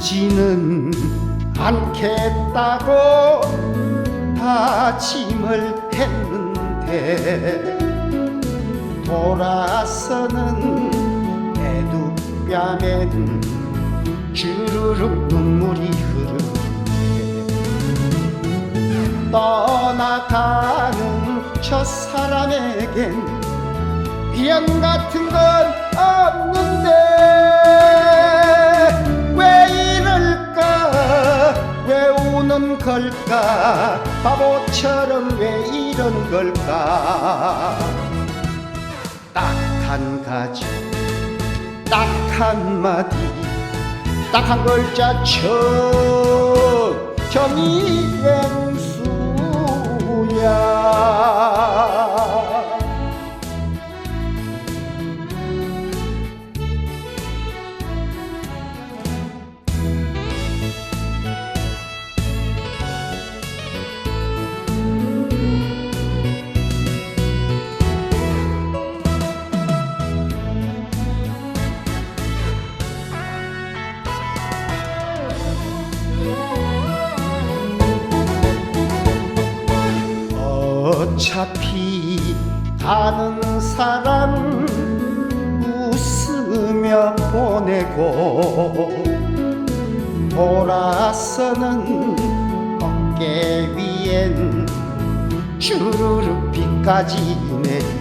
울지는 않겠다고 다짐을 했는데 돌아서는 애두 뺨엔 주르륵 눈물이 흐르네. 떠나가는 저 사람에겐 미련 같은 건 없는 왜 우는 걸까? 바보처럼 왜 이런 걸까? 딱 한 가지 딱 한마디 딱 한 글자 저 정이행 어차피 가는 사람 웃으며 보내고 돌아서는 어깨 위엔 주르륵 비까지 내리네.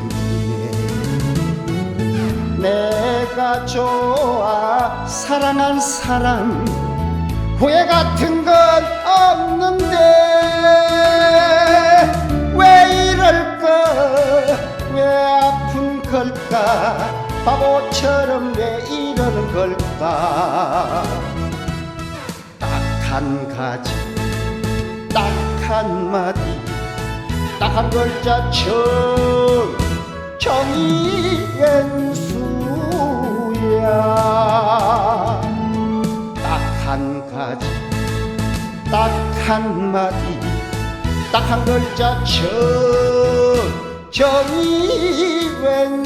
내가 좋아 사랑한 사람 후회 같은 걸까? 바보처럼 왜 이러는 걸까? 딱 한 가지 딱 한마디 딱 한 글자 정 정이왼수야. 딱 한 가지 딱 한마디 딱 한 글자 정 정이왼수야